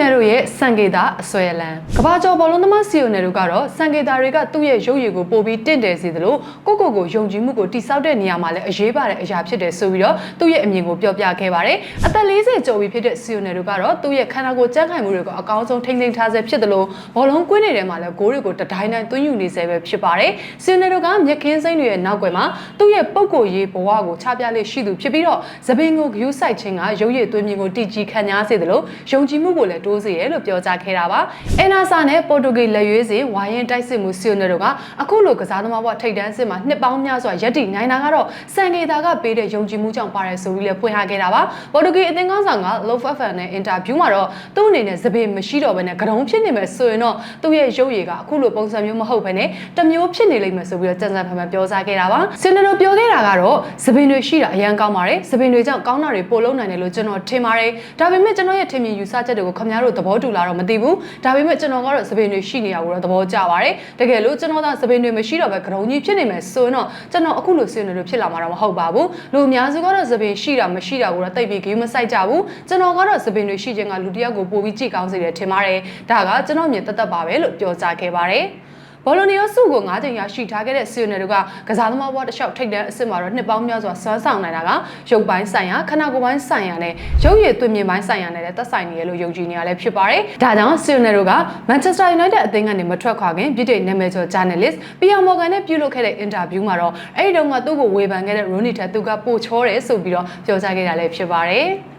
နယ်တို့ရဲ့စံကေတာအစွဲလန်းကဘာကျော်ဘောလုံးသမားစီယိုနယ်တို့ကတော့စံကေတာတွေကသူ့ရဲ့ရုပ်ရည်ကိုပို့ပြီးတင့်တယ်စေသလိုကိုကိုကိုယုံကြည်မှုကိုတိစောက်တဲ့နေရာမှာလည်းအရေးပါတဲ့အရာဖြစ်တယ်ဆိုပြီးတော့သူ့ရဲ့အမြင်ကိုပြောပြခဲ့ပါတယ်အသက်40ကျော်ပြီဖြစ်တဲ့စီယိုနယ်တို့ကတော့သူ့ရဲ့ခန္ဓာကိုယ်ကြမ်းခိုင်မှုတွေကိုအကောင်းဆုံးထိန်းသိမ်းထားဆဲဖြစ်သလိုဘောလုံးကွင်းနေတဲ့မှာလည်းဂိုးတွေကိုတတိုင်းတိုင်းသွင်းယူနေဆဲပဲဖြစ်ပါတယ်စီယိုနယ်တို့ကမြက်ခင်းစိမ့်တွေရဲ့နောက်ွယ်မှာသူ့ရဲ့ပုံကိုယ်ရေးဘဝကိုချပြလေးရှိသူဖြစ်ပြီးတော့သပင်ကိုဂယူးဆိုင်ခြင်းကရုပ်ရည်သွင်းမြင်ကိုတည်ကြည်ခံညာစေသလိုယုံကြည်မှုကိုလည်းတိုးစေရလို့ပြောကြားခဲ့တာပါအန်နာဆာနဲ့ပေါ်တူဂီလက်ရွေးစီဝိုင်းရင်တိုက်စစ်မှုစီယိုနယ်တို့ကအခုလိုကစားသမားဘဝထိပ်တန်းစစ်မှာနှစ်ပေါင်းများစွာရပ်တည်နိုင်တာကတော့စံကေတာကပေးတဲ့ယုံကြည်မှုကြောင့်ပါတယ်ဆိုပြီးလည်းဖွင့်ဟခဲ့တာပါပေါ်တူဂီအသင်းကောင်းဆောင်က Love FM နဲ့အင်တာဗျူးမှာတော့သူ့အနေနဲ့သပင်မရှိတော့ဘဲနဲ့ကတုံးဖြစ်နေမယ်ဆိုရင်တော့သူ့ရဲ့ရုပ်ရည်ကအခုလိုပုံစံမျိုးမဟုတ်ဘဲနဲ့တစ်မျိုးဖြစ်နေလိမ့်မယ်ဆိုပြီးတော့ကြံစံဖန်ဖန်ပြောကြားခဲ့တာပါစင်နယ်တို့ပြောခဲ့တာကတော့သပင်တွေရှိတာအရန်ကောင်းပါတယ်သပင်တွေကြောင့်ကောင်းတာတွေပို့လုံးနိုင်တယ်လို့ကျွန်တော်ထင်ပါတယ်ဒါပေမဲ့ကျွန်တော်ရဲ့ထင်မြင်ယူဆချက်တွေကိုခင်ဗျားတို့သဘောတူလားတော့မသိဘူးဒါပေမဲ့ကျွန်တော်ကတော့သပင်တွေရှိနေရကိုတော့သဘောကျပါတယ်တကယ်လို့ကျွန်တော်ကသပင်တွေမရှိတော့ပဲကတုံးကြီးဖြစ်နေမယ်ဆိုရင်တော့ကျွန်တော်အခုလိုစင်နယ်တို့ဖြစ်လာမှာတော့မဟုတ်ပါဘူးလူအများစုကတော့သပင်ရှိတာမရှိတာကိုတော့တိတ်ပြီးဂိမ်းမဆိုင်ကြဘူးကျွန်တော်ကတော့သပင်တွေရှိခြင်းကလူတစ်ယောက်ကိုပို့ပြီးကြည့်ကောင်းစေတယ်ထင်ပါတယ်ဒါကကျွန်တော်မြင်သက်သက်ပါပဲလို့ပြောကြားခဲ့ပါတယ် ဘောလုံးနီယိုစုကို9ချိန်ရရှိထားခဲ့တဲ့ဆီယိုနယ်တို့ကကစားသမားဘဝတစ်လျှောက်ထိပ်တန်းအစ်စ်မှာတော့နှစ်ပေါင်းများစွာဆွမ်းဆောင်နိုင်တာကရုပ်ပိုင်းဆိုင်ရာခန္ဓာကိုယ်ပိုင်းဆိုင်ရာနဲ့ရုပ်ရည်သွင်းမြင်ပိုင်းဆိုင်ရာနဲ့လည်းသက်ဆိုင်နေရလို့ယုံကြည်နေရလဲဖြစ်ပါတယ်။ဒါကြောင့်ဆီယိုနယ်တို့က Manchester United အသင်းကနေမထွက်ခွာခင်ပြည်ထိုင်နာမည်ကျော် journalist ပီယာမော်ဂန်နဲ့ပြုလုပ်ခဲ့တဲ့ interview မှာတော့အဲ့ဒီတုန်းကသူ့ကိုဝေဖန်ခဲ့တဲ့ Rooney ထက်သူကပိုချောတယ်ဆိုပြီးတော့ပြောကြားခဲ့တာလည်းဖြစ်ပါတယ်။